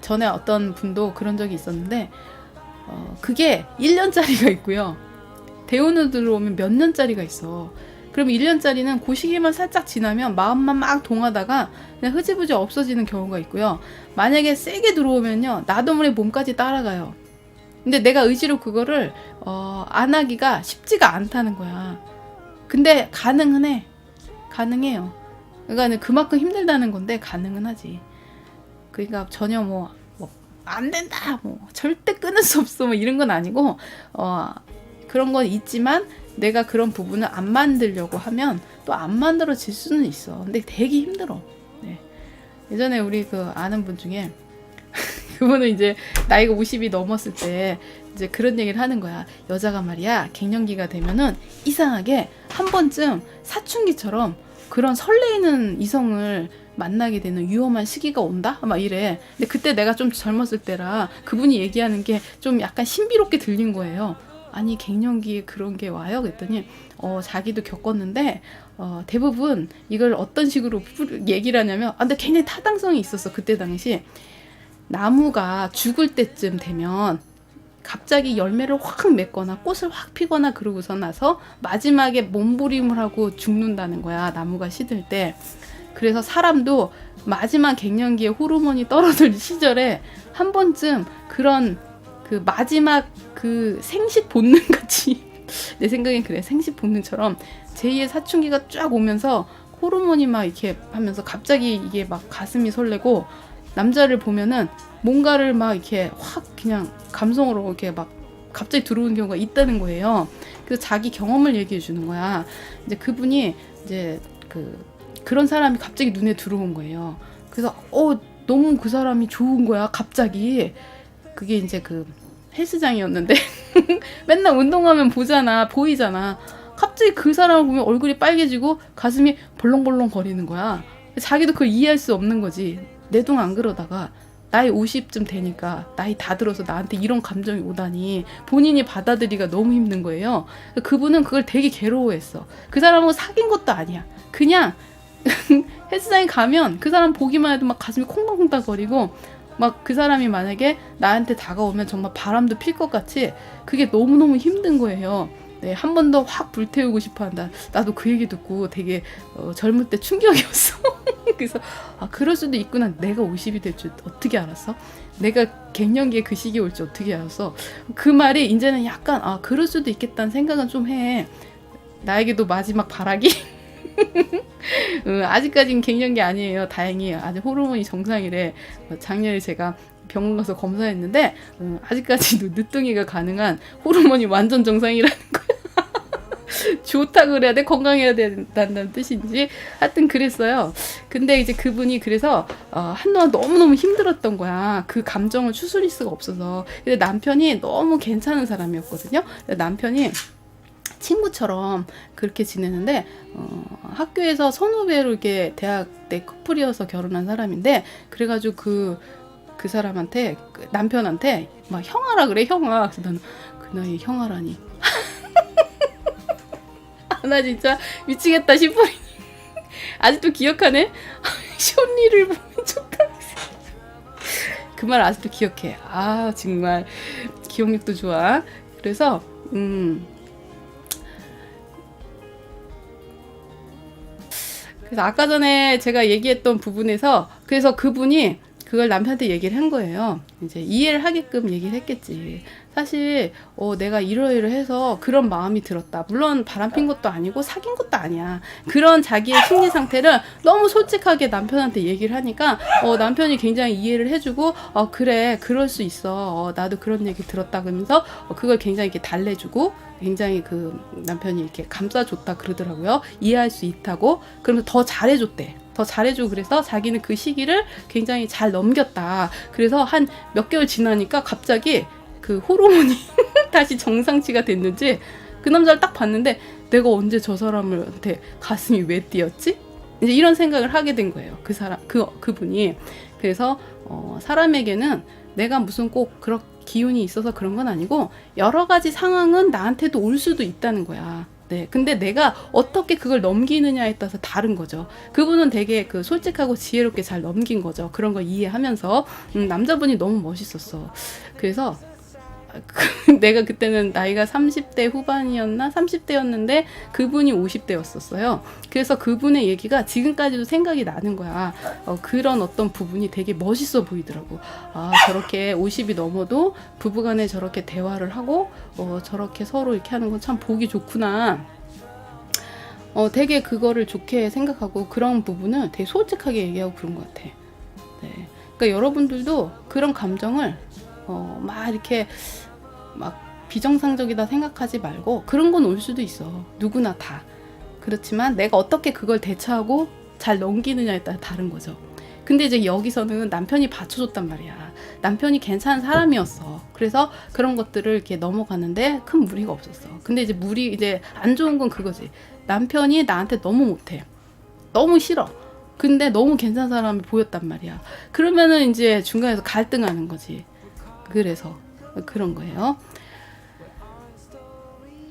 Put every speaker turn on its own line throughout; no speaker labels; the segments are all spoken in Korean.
전에 어떤 분도 그런 적이 있었는데 어, 그게 1년짜리가 있고요. 대운으로 들어오면 몇 년짜리가 있어. 그럼 1년짜리는 그 시기만 살짝 지나면 마음만 막 동하다가 그냥 흐지부지 없어지는 경우가 있고요. 만약에 세게 들어오면요. 나도 모르게 몸까지 따라가요. 근데 내가 의지로 그거를 어, 안 하기가 쉽지가 않다는 거야. 근데 가능은 해. 가능해요. 그러니까 그만큼 힘들다는 건데 가능은 하지. 그러니까 전혀 뭐, 뭐, 안 된다, 뭐, 절대 끊을 수 없어, 뭐, 이런 건 아니고, 어, 그런 건 있지만, 내가 그런 부분을 안 만들려고 하면 또 안 만들어질 수는 있어. 근데 되게 힘들어. 네. 예전에 우리 그 아는 분 중에, 그분은 이제 나이가 50이 넘었을 때, 이제 그런 얘기를 하는 거야. 여자가 말이야, 갱년기가 되면은 이상하게 한 번쯤 사춘기처럼 그런 설레이는 이성을 만나게 되는 위험한 시기가 온다? 막 이래. 근데 그때 내가 좀 젊었을 때라 그분이 얘기하는 게 좀 약간 신비롭게 들린 거예요. 아니 갱년기에 그런 게 와요? 그랬더니 어 자기도 겪었는데 어 대부분 이걸 어떤 식으로 풀- 얘기를 하냐면 아 근데 굉장히 타당성이 있었어 그때 당시 나무가 죽을 때쯤 되면 갑자기 열매를 확 맺거나 꽃을 확 피거나 그러고서 나서 마지막에 몸부림을 하고 죽는다는 거야 나무가 시들 때 그래서 사람도 마지막 갱년기에 호르몬이 떨어질 시절에 한 번쯤 그런 그 마지막 그 생식 본능 같이 내 생각엔 그래 생식 본능처럼 제2의 사춘기가 쫙 오면서 호르몬이 막 이렇게 하면서 갑자기 이게 막 가슴이 설레고 남자를 보면은 뭔가를 막 이렇게 확 그냥 감성으로 이렇게 막 갑자기 들어오는 경우가 있다는 거예요. 그래서 자기 경험을 얘기해 주는 거야. 이제 그분이 이제 그 그런 사람이 갑자기 눈에 들어온 거예요. 그래서 어 너무 그 사람이 좋은 거야. 갑자기 그게 이제 그 헬스장이었는데 맨날 운동하면 보잖아 보이잖아. 갑자기 그 사람을 보면 얼굴이 빨개지고 가슴이 벌렁벌렁 거리는 거야. 자기도 그걸 이해할 수 없는 거지. 내 동 안 그러다가 나이 50쯤 되니까 나이 다 들어서 나한테 이런 감정이 오다니 본인이 받아들이기가 너무 힘든 거예요. 그분은 그걸 되게 괴로워했어. 그 사람하고 사귄 것도 아니야. 그냥 헬스장에 가면 그 사람 보기만 해도 막 가슴이 콩닥콩닥 거리고 막 그 사람이 만약에 나한테 다가오면 정말 바람도 필 것 같이 그게 너무너무 힘든 거예요. 네, 한 번 더 확 불태우고 싶어 한다. 나도 그 얘기 듣고 되게 어, 젊을 때 충격이었어. 그래서 아 그럴 수도 있구나. 내가 50이 될 줄 어떻게 알았어? 내가 갱년기에 그 시기 올 줄 어떻게 알았어? 그 말이 이제는 약간 아 그럴 수도 있겠다는 생각은 좀 해. 나에게도 마지막 바라기. 음, 아직까지는 갱년기 아니에요. 다행히 아직 호르몬이 정상이래. 어, 작년에 제가 병원 가서 검사했는데 음, 아직까지도 늦둥이가 가능한 호르몬이 완전 정상이라는 거야. 좋다 그래야 돼 건강해야 된다는 뜻인지 하여튼 그랬어요. 근데 이제 그분이 그래서 어, 한동안 너무너무 힘들었던 거야. 그 감정을 추스릴 수가 없어서. 근데 남편이 너무 괜찮은 사람이었거든요. 남편이 친구처럼 그렇게 지내는데 어, 학교에서 선후배로 이렇게 대학 때 커플이어서 결혼한 사람인데 그래가지고 그, 그 사람한테 그 남편한테 막 형아라 그래 형아. 그래서 나는 그 나이에 형아라니. 아, 나 진짜 미치겠다 싶어 아직도 기억하네? 쇼니를 보면 좋다 그말 아직도 기억해. 아 정말. 기억력도 좋아. 그래서 음 그래서 아까 전에 제가 얘기했던 부분에서 그래서 그분이 그걸 남편한테 얘기를 한 거예요. 이제 이해를 하게끔 얘기를 했겠지. 사실 어, 내가 이러이러해서 그런 마음이 들었다. 물론 바람핀 것도 아니고 사귄 것도 아니야. 그런 자기의 심리 상태를 너무 솔직하게 남편한테 얘기를 하니까 어, 남편이 굉장히 이해를 해주고 어, 그래 그럴 수 있어. 어, 나도 그런 얘기 들었다 그러면서 어, 그걸 굉장히 이렇게 달래주고 굉장히 그 남편이 이렇게 감싸줬다 그러더라고요. 이해할 수 있다고 그러면서 더 잘해줬대. 더 잘해주고 그래서 자기는 그 시기를 굉장히 잘 넘겼다. 그래서 한 몇 개월 지나니까 갑자기 그 호르몬이 다시 정상치가 됐는지 그 남자를 딱 봤는데 내가 언제 저 사람한테 가슴이 왜 뛰었지? 이제 이런 생각을 하게 된 거예요. 그 사람 그 그분이 그래서 어, 사람에게는 내가 무슨 꼭 그런 기운이 있어서 그런 건 아니고 여러 가지 상황은 나한테도 올 수도 있다는 거야. 네, 근데 내가 어떻게 그걸 넘기느냐에 따라서 다른 거죠. 그분은 되게 그 솔직하고 지혜롭게 잘 넘긴 거죠. 그런 걸 이해하면서 음, 남자분이 너무 멋있었어. 그래서 그- 내가 그때는 나이가 30대 후반이었나 30대였는데 그분이 50대였었어요. 그래서 그분의 얘기가 지금까지도 생각이 나는 거야. 어, 그런 어떤 부분이 되게 멋있어 보이더라고. 아 저렇게 50이 넘어도 부부간에 저렇게 대화를 하고 어, 저렇게 서로 이렇게 하는 건 참 보기 좋구나. 어, 되게 그거를 좋게 생각하고 그런 부분을 되게 솔직하게 얘기하고 그런 것 같아. 네. 그러니까 여러분들도 그런 감정을 어, 막 이렇게 막 비정상적이다 생각하지 말고 그런 건 올 수도 있어. 누구나 다. 그렇지만 내가 어떻게 그걸 대처하고 잘 넘기느냐에 따라 다른 거죠. 근데 이제 여기서는 남편이 받쳐줬단 말이야. 남편이 괜찮은 사람이었어. 그래서 그런 것들을 이렇게 넘어가는데 큰 무리가 없었어. 근데 이제 무리 이제 안 좋은 건 그거지. 남편이 나한테 너무 못해. 너무 싫어. 근데 너무 괜찮은 사람이 보였단 말이야. 그러면은 이제 중간에서 갈등하는 거지. 그래서 그런 거예요.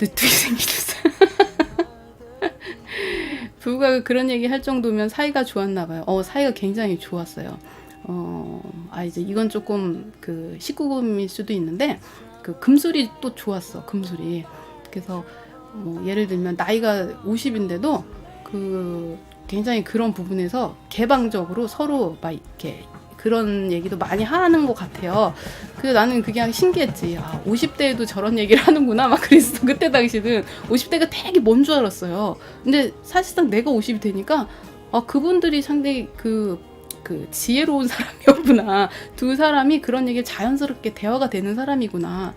늦둥이 생기셨어요. 부부가 그런 얘기 할 정도면 사이가 좋았나 봐요. 어, 사이가 굉장히 좋았어요. 어, 아 이제 이건 조금 그 19금일 수도 있는데 그 금술이 또 좋았어. 금술이. 그래서 뭐 예를 들면 나이가 50인데도 그 굉장히 그런 부분에서 개방적으로 서로 막 이렇게 그런 얘기도 많이 하는 것 같아요. 그래서 나는 그게 그냥 신기했지. 아, 50대에도 저런 얘기를 하는구나. 막 그랬어. 그때 당시는 50대가 되게 먼 줄 알았어요. 근데 사실상 내가 50이 되니까 아, 그분들이 상당히 그, 그 지혜로운 사람이었구나. 두 사람이 그런 얘기를 자연스럽게 대화가 되는 사람이구나.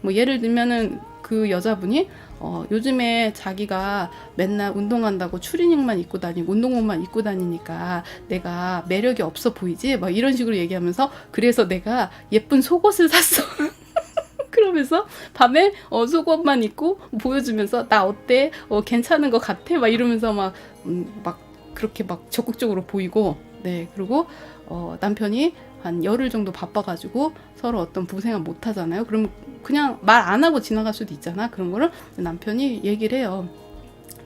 뭐 예를 들면은 그 여자분이 어, 요즘에 자기가 맨날 운동한다고 추리닝만 입고 다니고 운동복만 입고 다니니까 내가 매력이 없어 보이지? 막 이런 식으로 얘기하면서 그래서 내가 예쁜 속옷을 샀어. 그러면서 밤에 어, 속옷만 입고 보여주면서 나 어때? 어, 괜찮은 것 같아? 막 이러면서 막, 음, 막 그렇게 막 적극적으로 보이고 네 그리고 어, 남편이 한 열흘 정도 바빠가지고 서로 어떤 부생활 못 하잖아요. 그럼 그냥 말 안 하고 지나갈 수도 있잖아. 그런 거를 남편이 얘기를 해요.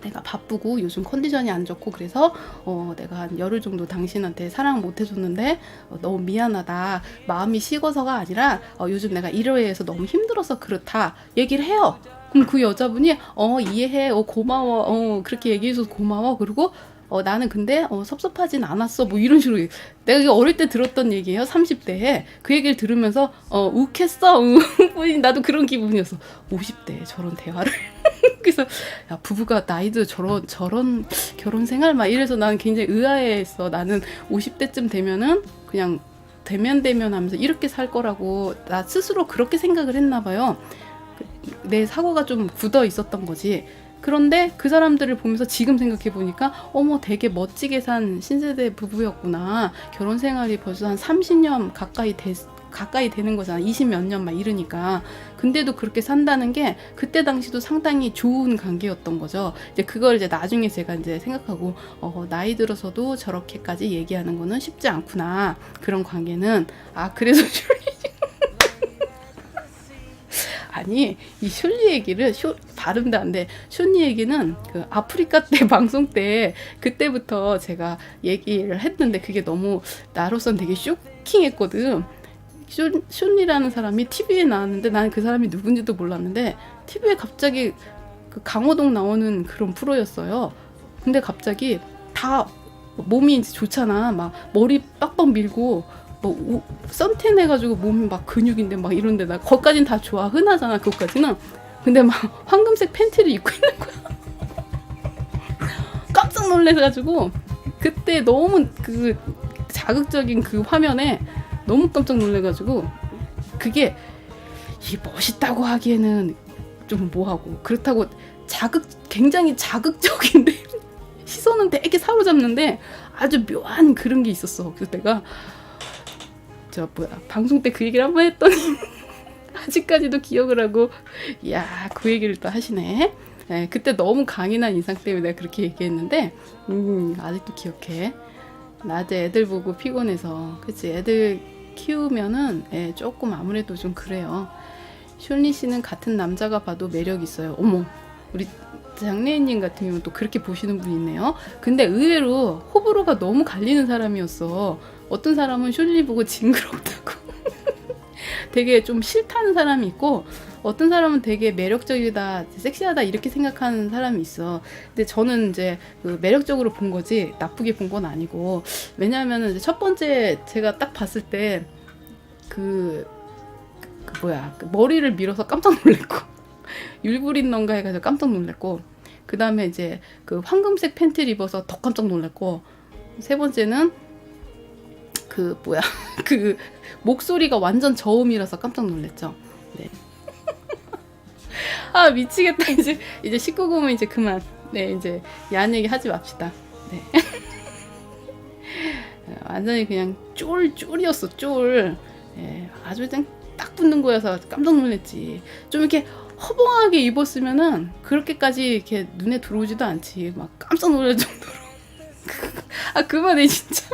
내가 바쁘고 요즘 컨디션이 안 좋고 그래서 어 내가 한 열흘 정도 당신한테 사랑 못 해줬는데 어, 너무 미안하다 마음이 식어서가 아니라 어, 요즘 내가 일요일에서 너무 힘들어서 그렇다 얘기를 해요 그럼 그 여자분이 어 이해해 어 고마워 어 그렇게 얘기해줘서 고마워 그리고 어 나는 근데 어 섭섭하진 않았어. 뭐 이런 식으로. 내가 이게 어릴 때 들었던 얘기예요 30대에. 그 얘기를 들으면서 어 욱했어. 응 나도 그런 기분이었어. 50대에 저런 대화를. 그래서 야 부부가 나이도 저런 저런 결혼 생활 막 이래서 나는 굉장히 의아해했어. 나는 50대쯤 되면은 그냥 대면 대면 하면서 이렇게 살 거라고 나 스스로 그렇게 생각을 했나 봐요. 그- 내 사고가 좀 굳어 있었던 거지 그런데 그 사람들을 보면서 지금 생각해 보니까 어머 되게 멋지게 산 신세대 부부였구나 결혼 생활이 벌써 한 30년 가까이 됐 가까이 되는 거잖아. 20몇 년 막 이러니까. 근데도 그렇게 산다는 게 그때 당시도 상당히 좋은 관계였던 거죠. 이제 그걸 이제 나중에 제가 이제 생각하고 어, 나이 들어서도 저렇게까지 얘기하는 거는 쉽지 않구나. 그런 관계는 아 그래서 아니 이 슐리 얘기를 쇼 발음도 안 돼. 슐리 얘기는 그 아프리카 때 방송 때 그때부터 제가 얘기를 했는데 그게 너무 나로선 되게 쇼킹했거든. 슐, 슐리라는 사람이 TV에 나왔는데 나는 그 사람이 누군지도 몰랐는데 TV에 갑자기 그 강호동 나오는 그런 프로였어요. 근데 갑자기 다 몸이 이제 좋잖아. 막 머리 빡빡 밀고 뭐 우- 선텐 해가지고 몸이 막 근육인데 막 이런데 나 거기까진 다 좋아. 흔하잖아 그것까지는. 근데 막 황금색 팬티를 입고 있는 거야. 깜짝 놀래가지고 그때 너무 그 자극적인 그 화면에 너무 깜짝 놀래가지고 그게 이 멋있다고 하기에는 좀 뭐하고 그렇다고 자극 굉장히 자극적인데 시선은 되게 사로잡는데 아주 묘한 그런 게 있었어 내가 저 뭐야 방송 때 그 얘기를 한 번 했더니 아직까지도 기억을 하고 야그 얘기를 또 하시네. 네, 그때 너무 강인한 인상 때문에 내가 그렇게 얘기했는데 음 아직도 기억해. 낮에 애들 보고 피곤해서 그치 애들 키우면은 예, 조금 아무래도 좀 그래요. 슐리 씨는 같은 남자가 봐도 매력 있어요. 어머 우리 장례인님 같은 경우는 또 그렇게 보시는 분이 있네요. 근데 의외로 호불호가 너무 갈리는 사람이었어. 어떤 사람은 숄리 보고 징그럽다고. 되게 좀 싫다는 사람이 있고 어떤 사람은 되게 매력적이다, 섹시하다 이렇게 생각하는 사람이 있어. 근데 저는 이제 그 매력적으로 본 거지 나쁘게 본 건 아니고 왜냐하면 첫 번째 제가 딱 봤을 때 그 그 뭐야 그 머리를 밀어서 깜짝 놀랐고 율브린넌가 해가지고 깜짝 놀랐고 그 다음에 이제 그 황금색 팬티를 입어서 더 깜짝 놀랐고 세 번째는 그 뭐야 그 목소리가 완전 저음이라서 깜짝 놀랐죠. 네. 아 미치겠다 이제 이제 19금은 이제 그만. 네 이제 야한 얘기 하지 맙시다. 네. 완전히 그냥 쫄 쫄이었어 쫄. 예, 아주 그냥 딱 붙는 거여서 깜짝 놀랐지. 좀 이렇게 허봉하게 입었으면은 그렇게까지 이렇게 눈에 들어오지도 않지. 막 깜짝 놀랄 정도로. 아 그만해 진짜.